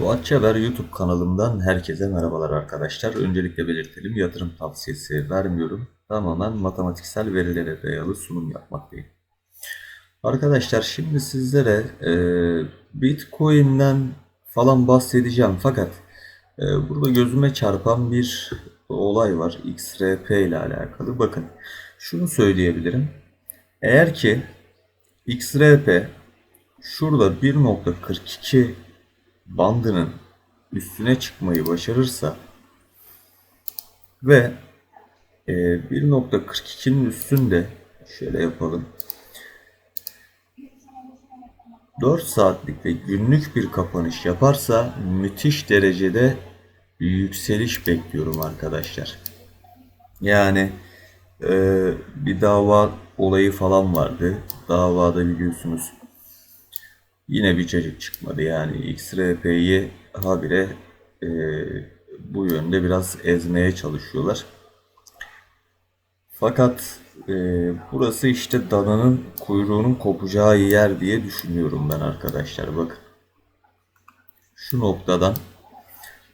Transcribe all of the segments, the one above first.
Fuat Çeber YouTube kanalımdan herkese merhabalar arkadaşlar. Öncelikle belirtelim yatırım tavsiyesi vermiyorum. Tamamen matematiksel verilere dayalı sunum yapmaktayım. Arkadaşlar şimdi sizlere e, Bitcoin'den falan bahsedeceğim fakat e, burada gözüme çarpan bir olay var. XRP ile alakalı. Bakın şunu söyleyebilirim. Eğer ki XRP şurada 1.42 bandının üstüne çıkmayı başarırsa ve e, 1.42'nin üstünde şöyle yapalım 4 saatlik ve günlük bir kapanış yaparsa müthiş derecede yükseliş bekliyorum arkadaşlar. Yani e, bir dava olayı falan vardı. Davada biliyorsunuz yine bir çocuk çıkmadı. Yani XRP'yi habire e, bu yönde biraz ezmeye çalışıyorlar. Fakat e, burası işte dananın kuyruğunun kopacağı yer diye düşünüyorum ben arkadaşlar. Bakın şu noktadan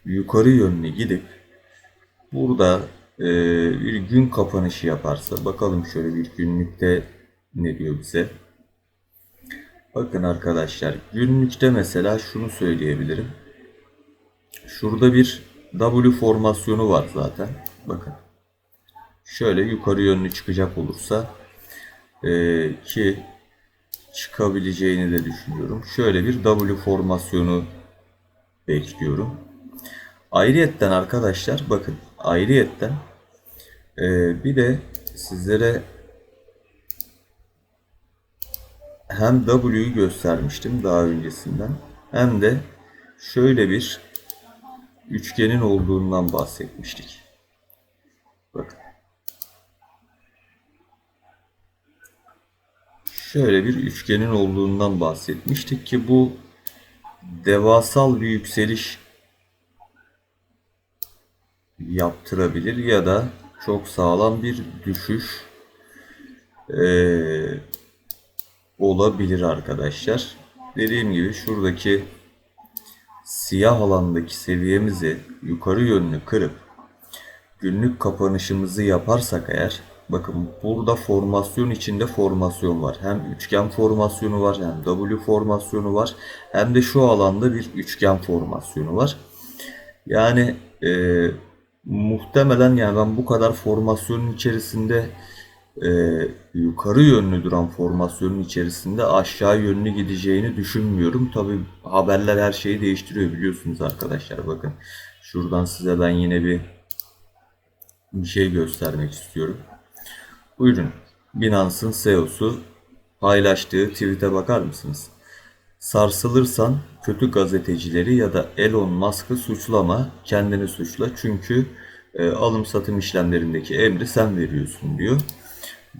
yukarı yönlü gidip burada e, bir gün kapanışı yaparsa bakalım şöyle bir günlükte ne diyor bize. Bakın arkadaşlar günlükte mesela şunu söyleyebilirim. Şurada bir W formasyonu var zaten. Bakın. Şöyle yukarı yönlü çıkacak olursa e, ki çıkabileceğini de düşünüyorum. Şöyle bir W formasyonu bekliyorum. Ayrıyetten arkadaşlar bakın ayrıyetten e, bir de sizlere hem W'yu göstermiştim daha öncesinden hem de şöyle bir üçgenin olduğundan bahsetmiştik. Bakın. Şöyle bir üçgenin olduğundan bahsetmiştik ki bu devasal bir yükseliş yaptırabilir ya da çok sağlam bir düşüş ee, olabilir arkadaşlar. Dediğim gibi şuradaki siyah alandaki seviyemizi yukarı yönlü kırıp günlük kapanışımızı yaparsak eğer bakın burada formasyon içinde formasyon var. Hem üçgen formasyonu var hem W formasyonu var hem de şu alanda bir üçgen formasyonu var. Yani e, muhtemelen yani ben bu kadar formasyonun içerisinde e, yukarı yönlü duran formasyonun içerisinde aşağı yönlü gideceğini düşünmüyorum. Tabi haberler her şeyi değiştiriyor biliyorsunuz arkadaşlar. Bakın şuradan size ben yine bir bir şey göstermek istiyorum. Buyurun. Binance'ın CEO'su paylaştığı tweet'e bakar mısınız? Sarsılırsan kötü gazetecileri ya da Elon Musk'ı suçlama, kendini suçla çünkü e, alım satım işlemlerindeki emri sen veriyorsun diyor.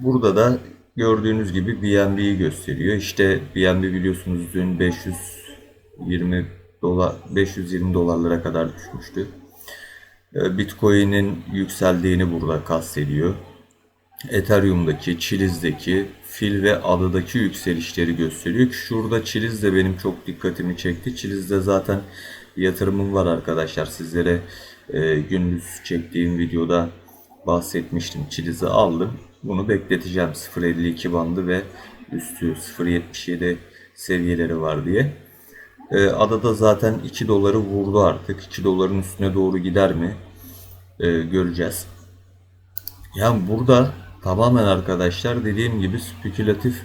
Burada da gördüğünüz gibi BNB'yi gösteriyor. İşte BNB biliyorsunuz dün 520 dolar 520 dolarlara kadar düşmüştü. Ee, Bitcoin'in yükseldiğini burada kastediyor. Ethereum'daki, Chiliz'deki, Fil ve Ada'daki yükselişleri gösteriyor şurada Chiliz de benim çok dikkatimi çekti. Chiliz'de zaten yatırımım var arkadaşlar. Sizlere e, gündüz çektiğim videoda bahsetmiştim. Chiliz'i aldım. Bunu bekleteceğim 0.52 bandı ve üstü 0.77 seviyeleri var diye. Ee, adada zaten 2 doları vurdu artık. 2 doların üstüne doğru gider mi? Ee, göreceğiz. Yani burada tamamen arkadaşlar dediğim gibi spekülatif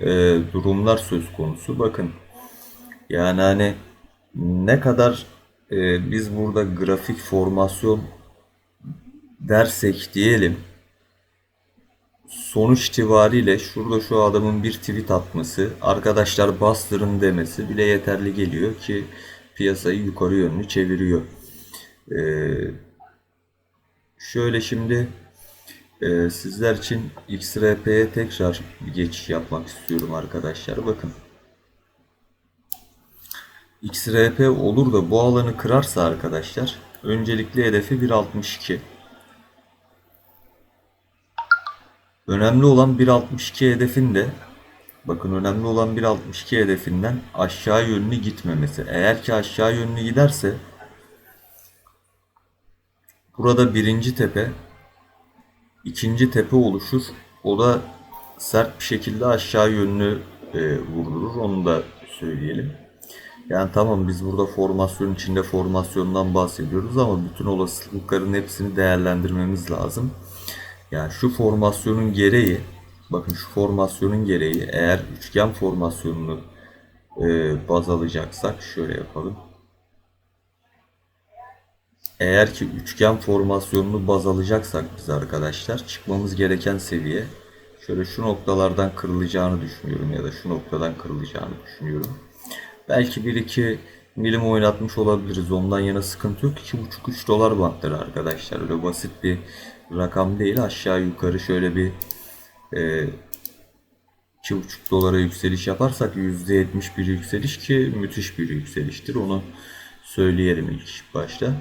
e, durumlar söz konusu. Bakın yani hani ne kadar e, biz burada grafik formasyon dersek diyelim sonuç itibariyle şurada şu adamın bir tweet atması, arkadaşlar bastırın demesi bile yeterli geliyor ki piyasayı yukarı yönlü çeviriyor. Ee, şöyle şimdi e, sizler için XRP'ye tekrar geçiş yapmak istiyorum arkadaşlar. Bakın. XRP olur da bu alanı kırarsa arkadaşlar öncelikli hedefi 1.62. Önemli olan 1.62 hedefin de Bakın önemli olan 1.62 hedefinden aşağı yönlü gitmemesi. Eğer ki aşağı yönlü giderse burada birinci tepe ikinci tepe oluşur. O da sert bir şekilde aşağı yönlü e, vurdurur. Onu da söyleyelim. Yani tamam biz burada formasyon içinde formasyondan bahsediyoruz ama bütün olasılıkların hepsini değerlendirmemiz lazım. Yani şu formasyonun gereği, bakın şu formasyonun gereği eğer üçgen formasyonunu e, baz alacaksak şöyle yapalım. Eğer ki üçgen formasyonunu baz alacaksak biz arkadaşlar çıkmamız gereken seviye şöyle şu noktalardan kırılacağını düşünüyorum ya da şu noktadan kırılacağını düşünüyorum. Belki 1-2 milim oynatmış olabiliriz. Ondan yana sıkıntı yok. 2,5-3 dolar bantları arkadaşlar. Öyle basit bir rakam değil. Aşağı yukarı şöyle bir e, 2,5 dolara yükseliş yaparsak %70 bir yükseliş ki müthiş bir yükseliştir. Onu söyleyelim ilk başta.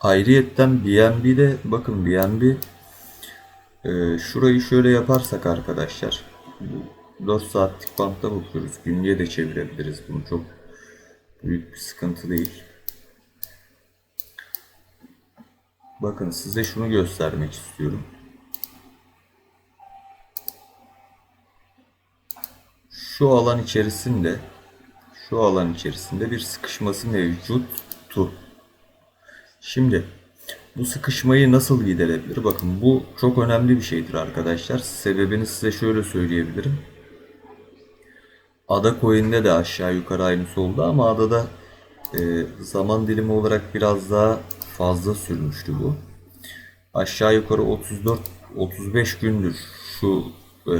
Ayrıyetten BNB'de bakın BNB e, şurayı şöyle yaparsak arkadaşlar bu 4 saatlik bantta bakıyoruz. Günlüğe de çevirebiliriz bunu çok büyük bir sıkıntı değil. Bakın size şunu göstermek istiyorum. Şu alan içerisinde şu alan içerisinde bir sıkışması mevcuttu. Şimdi bu sıkışmayı nasıl giderebilir? Bakın bu çok önemli bir şeydir arkadaşlar. Sebebini size şöyle söyleyebilirim. Ada coin'de de aşağı yukarı aynısı oldu ama adada e, zaman dilimi olarak biraz daha fazla sürmüştü bu. Aşağı yukarı 34 35 gündür şu e,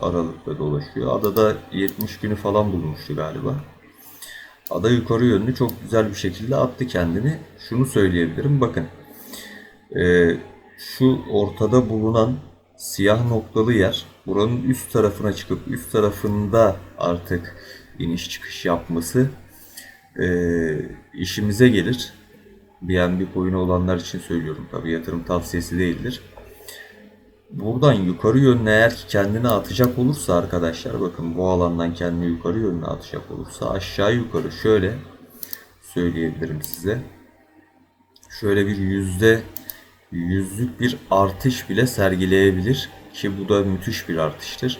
aralıkta dolaşıyor. Adada 70 günü falan bulmuştu galiba. Ada yukarı yönlü çok güzel bir şekilde attı kendini. Şunu söyleyebilirim. Bakın e, şu ortada bulunan siyah noktalı yer buranın üst tarafına çıkıp üst tarafında artık iniş çıkış yapması e, işimize gelir. BNB coin'i olanlar için söylüyorum tabi yatırım tavsiyesi değildir. Buradan yukarı yönlü eğer kendini atacak olursa arkadaşlar bakın bu alandan kendini yukarı yönlü atacak olursa aşağı yukarı şöyle söyleyebilirim size. Şöyle bir yüzde yüzlük bir artış bile sergileyebilir ki bu da müthiş bir artıştır.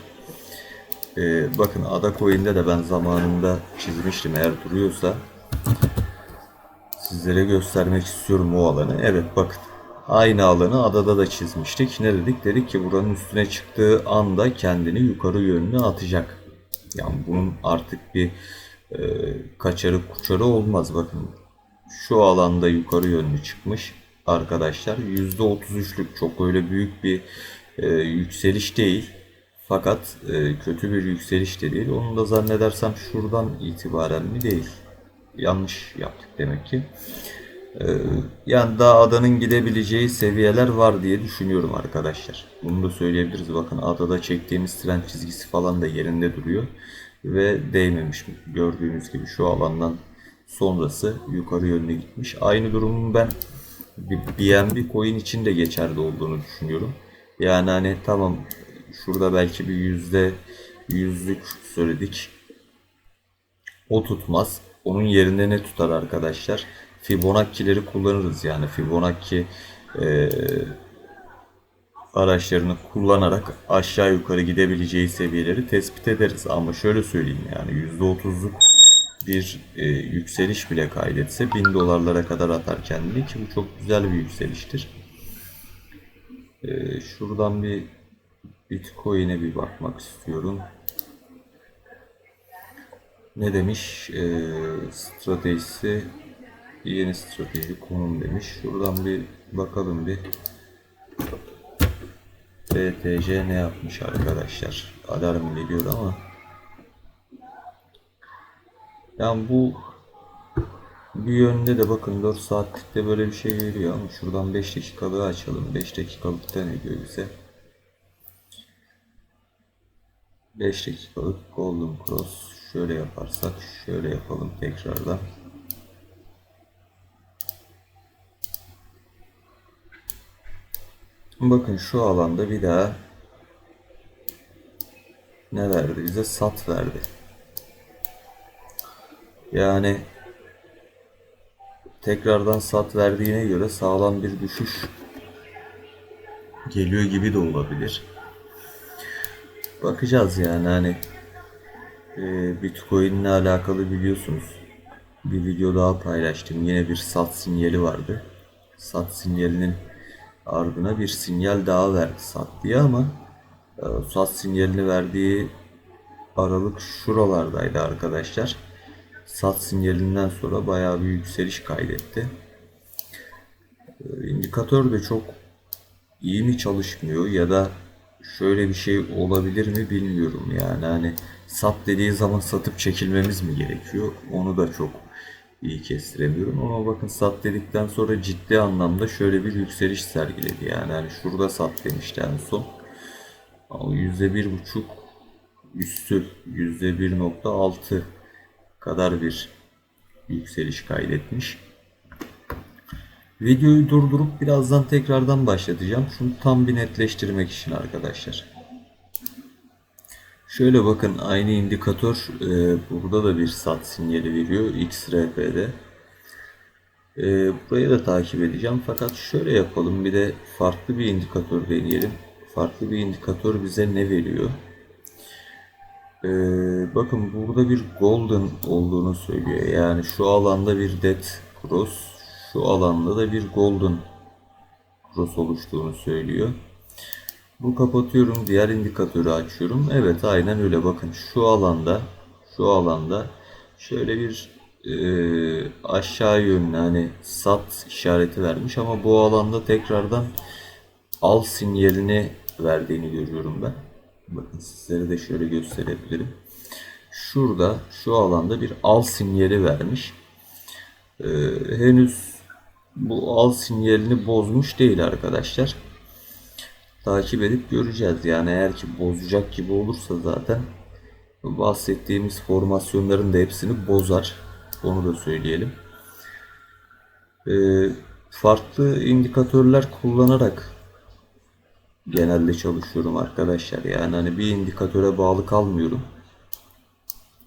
Ee, bakın Ada Coin'de de ben zamanında çizmiştim eğer duruyorsa sizlere göstermek istiyorum o alanı. Evet bakın aynı alanı adada da çizmiştik. Ne dedik? Dedik ki buranın üstüne çıktığı anda kendini yukarı yönlü atacak. Yani bunun artık bir e, kaçarı kuçarı olmaz. Bakın şu alanda yukarı yönlü çıkmış arkadaşlar. %33'lük çok öyle büyük bir e, yükseliş değil. Fakat e, kötü bir yükseliş de değil. Onu da zannedersem şuradan itibaren mi değil. Yanlış yaptık demek ki. E, yani daha adanın gidebileceği seviyeler var diye düşünüyorum arkadaşlar. Bunu da söyleyebiliriz. Bakın adada çektiğimiz trend çizgisi falan da yerinde duruyor. Ve değmemiş gördüğünüz gibi şu alandan sonrası yukarı yönlü gitmiş. Aynı durumun ben BNB coin için de geçerli olduğunu düşünüyorum. Yani hani tamam şurada belki bir yüzde yüzlük söyledik. O tutmaz. Onun yerine ne tutar arkadaşlar? Fibonacci'leri kullanırız yani Fibonacci e, araçlarını kullanarak aşağı yukarı gidebileceği seviyeleri tespit ederiz. Ama şöyle söyleyeyim yani %30'luk bir e, yükseliş bile kaydetse 1000 dolarlara kadar atar kendini ki bu çok güzel bir yükseliştir. E, şuradan bir Bitcoin'e bir bakmak istiyorum. Ne demiş? E, stratejisi yeni strateji konum demiş. Şuradan bir bakalım bir. BTC ne yapmış arkadaşlar? Alarm geliyor ama yani bu bir yönde de bakın 4 saatlikte böyle bir şey veriyor ama şuradan 5 dakikalığı açalım. 5 dakikalıkta ne diyor bize? 5 dakikalık Golden Cross şöyle yaparsak şöyle yapalım tekrardan. Bakın şu alanda bir daha ne verdi bize? Sat verdi. Yani tekrardan sat verdiğine göre sağlam bir düşüş geliyor gibi de olabilir. Bakacağız yani hani e, Bitcoin ile alakalı biliyorsunuz bir video daha paylaştım. Yine bir sat sinyali vardı. Sat sinyalinin ardına bir sinyal daha verdi sat diye ama e, sat sinyalini verdiği aralık şuralardaydı arkadaşlar. Sat sinyalinden sonra bayağı bir yükseliş kaydetti. E, İndikatör de çok iyi mi çalışmıyor ya da şöyle bir şey olabilir mi bilmiyorum yani. Hani sat dediği zaman satıp çekilmemiz mi gerekiyor? Onu da çok iyi kestiremiyorum ama bakın sat dedikten sonra ciddi anlamda şöyle bir yükseliş sergiledi. Yani hani şurada sat demişti en son. Yüzde bir buçuk üstü yüzde bir nokta altı kadar bir yükseliş kaydetmiş. Videoyu durdurup birazdan tekrardan başlatacağım. Şunu tam bir netleştirmek için arkadaşlar. Şöyle bakın aynı indikatör e, burada da bir sat sinyali veriyor XRP'de. E, burayı da takip edeceğim fakat şöyle yapalım bir de farklı bir indikatör deneyelim. Farklı bir indikatör bize ne veriyor? E, bakın burada bir golden olduğunu söylüyor. Yani şu alanda bir dead cross, şu alanda da bir golden cross oluştuğunu söylüyor. Bu kapatıyorum. Diğer indikatörü açıyorum. Evet aynen öyle. Bakın şu alanda şu alanda şöyle bir e, aşağı yönlü hani sat işareti vermiş ama bu alanda tekrardan al sinyalini verdiğini görüyorum ben. Bakın sizlere de şöyle gösterebilirim. Şurada şu alanda bir al sinyali vermiş. E, henüz bu al sinyalini bozmuş değil arkadaşlar takip edip göreceğiz. Yani eğer ki bozacak gibi olursa zaten bahsettiğimiz formasyonların da hepsini bozar. Onu da söyleyelim. Ee, farklı indikatörler kullanarak genelde çalışıyorum arkadaşlar. Yani hani bir indikatöre bağlı kalmıyorum.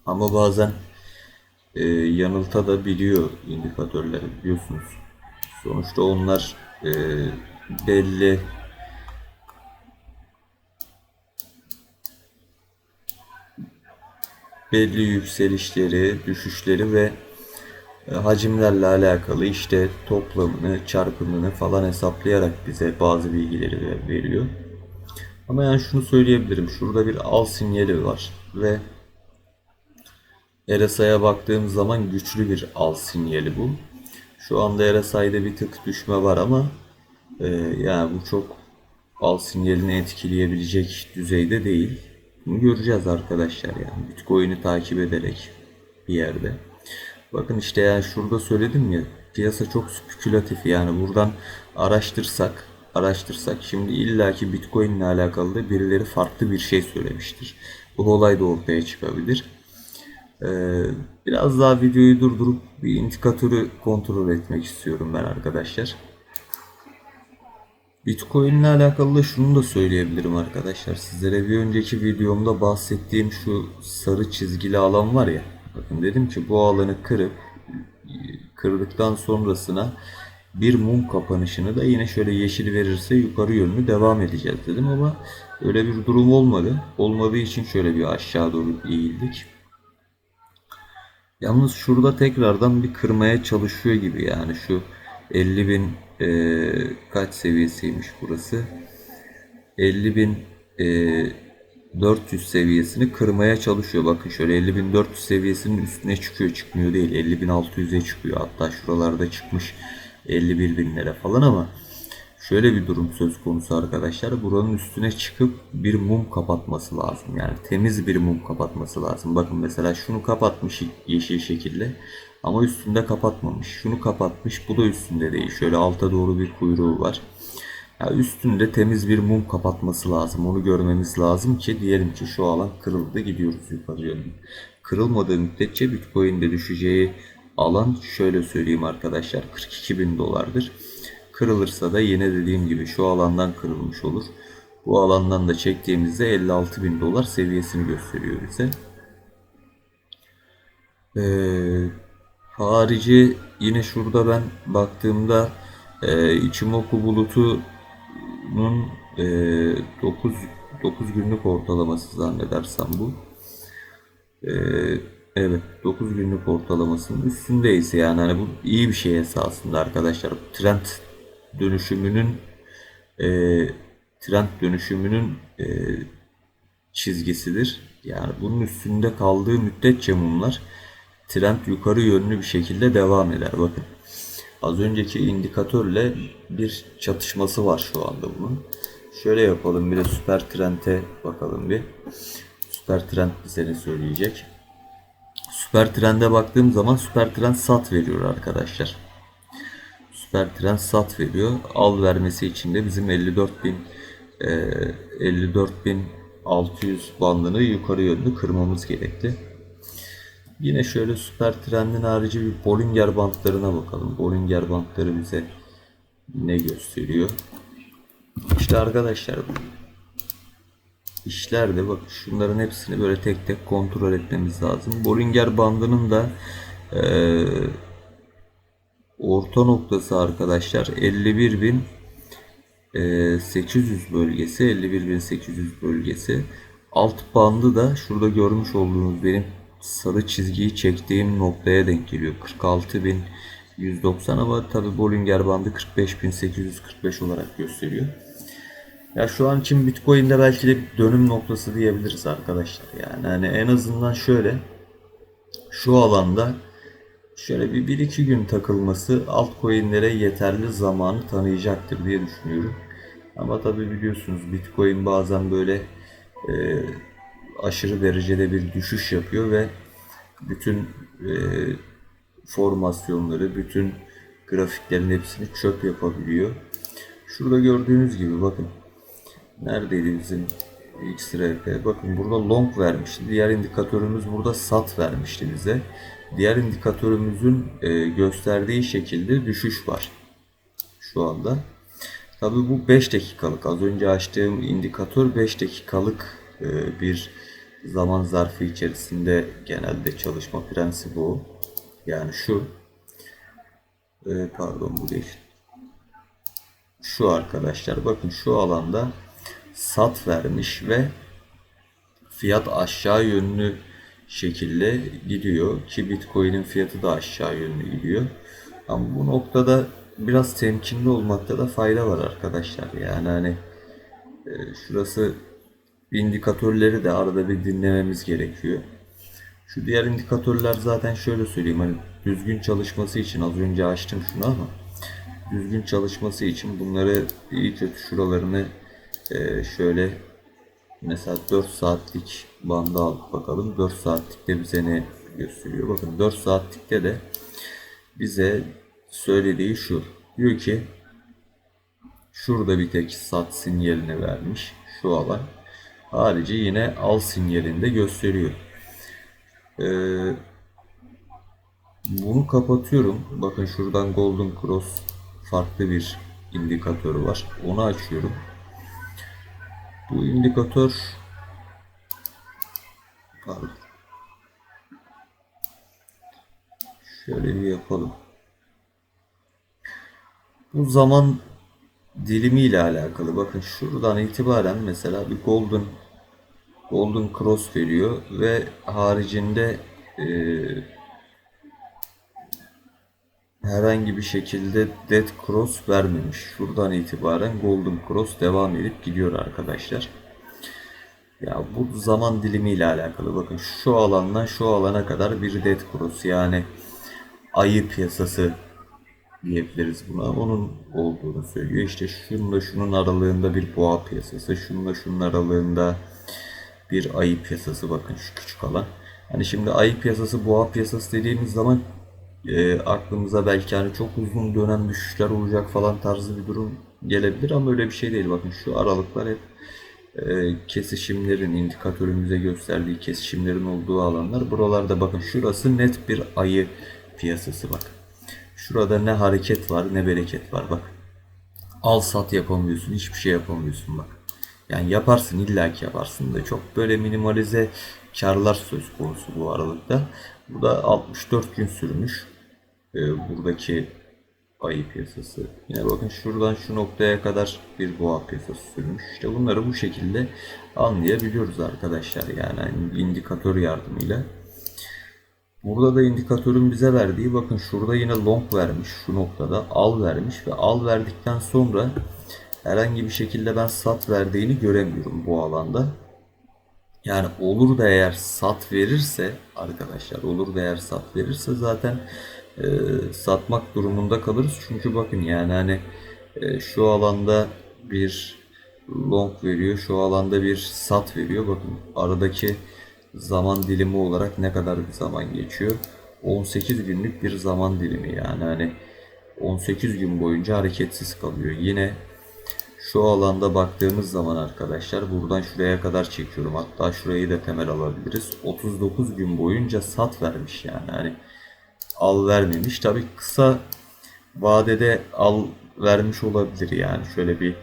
Ama bazen e, yanılta da biliyor indikatörleri biliyorsunuz. Sonuçta onlar e, belli belli yükselişleri, düşüşleri ve e, hacimlerle alakalı işte toplamını, çarpımını falan hesaplayarak bize bazı bilgileri veriyor. Ama yani şunu söyleyebilirim. Şurada bir al sinyali var ve RSI'ye baktığım zaman güçlü bir al sinyali bu. Şu anda RSI'de bir tık düşme var ama e, yani bu çok al sinyalini etkileyebilecek düzeyde değil. Bunu göreceğiz arkadaşlar yani. Bitcoin'i takip ederek bir yerde. Bakın işte yani şurada söyledim ya piyasa çok spekülatif yani buradan araştırsak araştırsak şimdi illaki Bitcoin ile alakalı da birileri farklı bir şey söylemiştir. Bu olay da ortaya çıkabilir. Ee, biraz daha videoyu durdurup bir indikatörü kontrol etmek istiyorum ben arkadaşlar. Bitcoin ile alakalı da şunu da söyleyebilirim arkadaşlar. Sizlere bir önceki videomda bahsettiğim şu sarı çizgili alan var ya. Bakın dedim ki bu alanı kırıp kırdıktan sonrasına bir mum kapanışını da yine şöyle yeşil verirse yukarı yönlü devam edeceğiz dedim ama öyle bir durum olmadı. Olmadığı için şöyle bir aşağı doğru eğildik. Yalnız şurada tekrardan bir kırmaya çalışıyor gibi yani şu 50 bin e, kaç seviyesiymiş burası? 50 bin e, 400 seviyesini kırmaya çalışıyor. Bakın şöyle 50.400 seviyesinin üstüne çıkıyor. Çıkmıyor değil. 50.600'e çıkıyor. Hatta şuralarda çıkmış 51 binlere falan ama şöyle bir durum söz konusu arkadaşlar. Buranın üstüne çıkıp bir mum kapatması lazım. Yani temiz bir mum kapatması lazım. Bakın mesela şunu kapatmış yeşil şekilde. Ama üstünde kapatmamış. Şunu kapatmış. Bu da üstünde değil. Şöyle alta doğru bir kuyruğu var. Yani üstünde temiz bir mum kapatması lazım. Onu görmemiz lazım ki diyelim ki şu alan kırıldı gidiyoruz yukarı yönlü. Kırılmadığı müddetçe Bitcoin'de düşeceği alan şöyle söyleyeyim arkadaşlar 42 bin dolardır. Kırılırsa da yine dediğim gibi şu alandan kırılmış olur. Bu alandan da çektiğimizde 56 bin dolar seviyesini gösteriyor bize. Ee, harici yine şurada ben baktığımda e, Ichimoku bulutunun e, 9 9 günlük ortalaması zannedersem bu. Ee, evet 9 günlük ortalamasının üstündeyiz yani hani bu iyi bir şey esasında arkadaşlar. Trend dönüşümünün e, trend dönüşümünün e, çizgisidir. Yani bunun üstünde kaldığı müddetçe mumlar trend yukarı yönlü bir şekilde devam eder. Bakın az önceki indikatörle bir çatışması var şu anda bunun. Şöyle yapalım bir de süper trend'e bakalım bir. Süper trend bize ne söyleyecek? Süper trend'e baktığım zaman süper trend sat veriyor arkadaşlar. Süper trend sat veriyor. Al vermesi için de bizim 54.000 e, 54.600 bandını yukarı yönlü kırmamız gerekli. Yine şöyle süper trendin harici bir Bollinger bantlarına bakalım. Bollinger bantları bize ne gösteriyor? İşte arkadaşlar işlerde bak şunların hepsini böyle tek tek kontrol etmemiz lazım. Bollinger bandının da eee orta noktası arkadaşlar 51.800 bölgesi 51.800 bölgesi alt bandı da şurada görmüş olduğunuz benim sarı çizgiyi çektiğim noktaya denk geliyor 46.190 ama tabi Bollinger bandı 45.845 olarak gösteriyor. Ya şu an için Bitcoin'de belki de bir dönüm noktası diyebiliriz arkadaşlar. Yani hani en azından şöyle şu alanda şöyle bir, bir iki gün takılması altcoin'lere yeterli zamanı tanıyacaktır diye düşünüyorum. Ama tabi biliyorsunuz Bitcoin bazen böyle e, aşırı derecede bir düşüş yapıyor ve bütün e, formasyonları, bütün grafiklerin hepsini çöp yapabiliyor. Şurada gördüğünüz gibi bakın neredeydi bizim XRP? Bakın burada long vermişti. Diğer indikatörümüz burada sat vermişti bize. Diğer indikatörümüzün e, gösterdiği şekilde düşüş var şu anda. Tabii bu 5 dakikalık. Az önce açtığım indikatör 5 dakikalık e, bir zaman zarfı içerisinde genelde çalışma prensibi o. Yani şu e, pardon bu değil. Şu arkadaşlar bakın şu alanda sat vermiş ve fiyat aşağı yönlü şekilde gidiyor ki Bitcoin'in fiyatı da aşağı yönlü gidiyor. Ama bu noktada biraz temkinli olmakta da fayda var arkadaşlar. Yani hani e, şurası indikatörleri de arada bir dinlememiz gerekiyor. Şu diğer indikatörler zaten şöyle söyleyeyim hani düzgün çalışması için az önce açtım şunu ama düzgün çalışması için bunları iyi şuralarını e, şöyle mesela 4 saatlik banda alıp bakalım. 4 saatlikte bize ne gösteriyor? Bakın 4 saatlikte de bize söylediği şu. Diyor ki şurada bir tek sat sinyalini vermiş şu alan. Harici yine al sinyalinde gösteriyor. Ee, bunu kapatıyorum. Bakın şuradan golden cross farklı bir indikatörü var. Onu açıyorum bu indikatör pardon. Şöyle bir yapalım. Bu zaman dilimi ile alakalı. Bakın şuradan itibaren mesela bir golden golden cross veriyor ve haricinde e, herhangi bir şekilde dead cross vermemiş. Şuradan itibaren golden cross devam edip gidiyor arkadaşlar. Ya bu zaman dilimi ile alakalı. Bakın şu alandan şu alana kadar bir dead cross yani ayı piyasası diyebiliriz buna. Onun olduğunu söylüyor. İşte şununla şunun aralığında bir boğa piyasası, şununla şunun aralığında bir ayı piyasası. Bakın şu küçük alan. Hani şimdi ayı piyasası, boğa piyasası dediğimiz zaman e, aklımıza belki hani çok uzun dönem düşüşler olacak falan tarzı bir durum gelebilir ama öyle bir şey değil. Bakın şu aralıklar hep e, kesişimlerin indikatörümüze gösterdiği kesişimlerin olduğu alanlar. Buralarda bakın şurası net bir ayı piyasası bak. Şurada ne hareket var ne bereket var bak. Al sat yapamıyorsun hiçbir şey yapamıyorsun bak. Yani yaparsın illaki yaparsın da çok böyle minimalize karlar söz konusu bu aralıkta. Bu da 64 gün sürmüş. Ee, buradaki ayı piyasası. Yine bakın şuradan şu noktaya kadar bir boğa piyasası sürmüş. İşte bunları bu şekilde anlayabiliyoruz arkadaşlar. Yani indikatör yardımıyla. Burada da indikatörün bize verdiği bakın şurada yine long vermiş şu noktada al vermiş ve al verdikten sonra herhangi bir şekilde ben sat verdiğini göremiyorum bu alanda. Yani olur da eğer sat verirse arkadaşlar olur da eğer sat verirse zaten e, satmak durumunda kalırız. Çünkü bakın yani hani e, şu alanda bir long veriyor. Şu alanda bir sat veriyor. Bakın aradaki zaman dilimi olarak ne kadar bir zaman geçiyor? 18 günlük bir zaman dilimi yani hani 18 gün boyunca hareketsiz kalıyor. Yine şu alanda baktığımız zaman arkadaşlar buradan şuraya kadar çekiyorum. Hatta şurayı da temel alabiliriz. 39 gün boyunca sat vermiş yani. Hani al vermemiş. Tabii kısa vadede al vermiş olabilir yani. Şöyle bir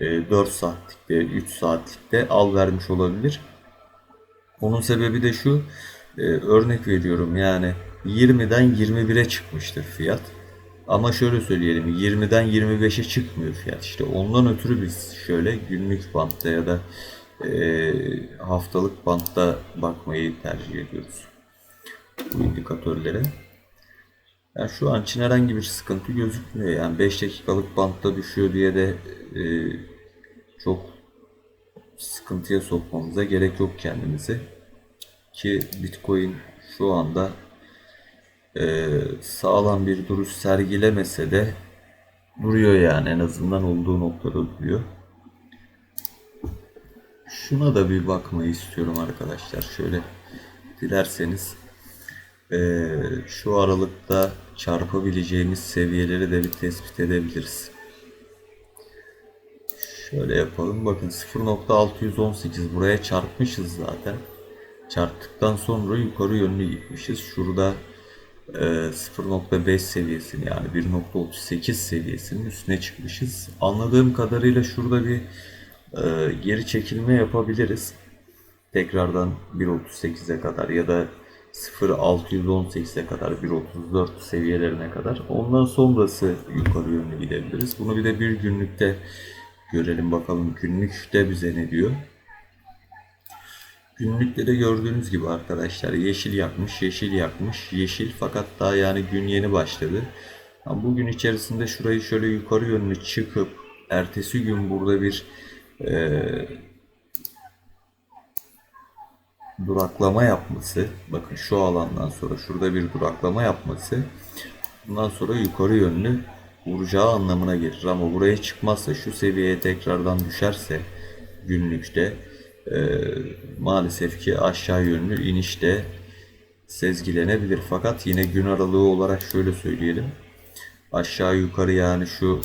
e, 4 saatlikte, 3 saatlikte al vermiş olabilir. Onun sebebi de şu. e, örnek veriyorum yani 20'den 21'e çıkmıştır fiyat. Ama şöyle söyleyelim 20'den 25'e çıkmıyor fiyat. İşte ondan ötürü biz şöyle günlük bantta ya da e, haftalık bantta bakmayı tercih ediyoruz. Bu indikatörlere. Yani şu an için herhangi bir sıkıntı gözükmüyor. Yani 5 dakikalık bantta düşüyor diye de e, çok sıkıntıya sokmamıza gerek yok kendimizi. Ki Bitcoin şu anda e, sağlam bir duruş sergilemese de duruyor yani en azından olduğu noktada duruyor. Şuna da bir bakmayı istiyorum arkadaşlar. Şöyle dilerseniz e, şu aralıkta çarpabileceğimiz seviyeleri de bir tespit edebiliriz. Şöyle yapalım. Bakın 0.618 buraya çarpmışız zaten. Çarptıktan sonra yukarı yönlü gitmişiz. Şurada e, 0.5 seviyesini yani 1.38 seviyesinin üstüne çıkmışız. Anladığım kadarıyla şurada bir e, geri çekilme yapabiliriz. Tekrardan 1.38'e kadar ya da 0.618'e kadar 1.34 seviyelerine kadar. Ondan sonrası yukarı yönlü gidebiliriz. Bunu bir de bir günlükte görelim bakalım günlükte bize ne diyor. Günlükte de gördüğünüz gibi arkadaşlar yeşil yakmış, yeşil yakmış, yeşil fakat daha yani gün yeni başladı. Bugün içerisinde şurayı şöyle yukarı yönlü çıkıp ertesi gün burada bir eee duraklama yapması, bakın şu alandan sonra şurada bir duraklama yapması, bundan sonra yukarı yönlü vuracağı anlamına gelir. Ama buraya çıkmazsa şu seviyeye tekrardan düşerse günlükte e, maalesef ki aşağı yönlü inişte sezgilenebilir. Fakat yine gün aralığı olarak şöyle söyleyelim. Aşağı yukarı yani şu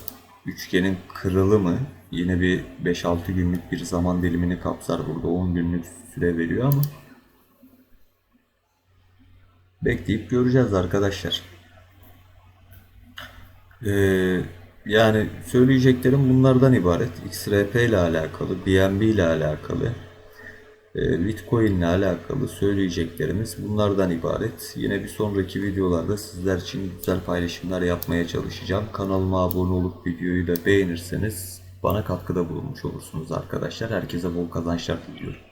üçgenin kırılımı yine bir 5-6 günlük bir zaman dilimini kapsar. Burada 10 günlük süre veriyor ama bekleyip göreceğiz arkadaşlar. Ee, yani söyleyeceklerim bunlardan ibaret. XRP ile alakalı, BNB ile alakalı, e, Bitcoin ile alakalı söyleyeceklerimiz bunlardan ibaret. Yine bir sonraki videolarda sizler için güzel paylaşımlar yapmaya çalışacağım. Kanalıma abone olup videoyu da beğenirseniz bana katkıda bulunmuş olursunuz arkadaşlar. Herkese bol kazançlar diliyorum.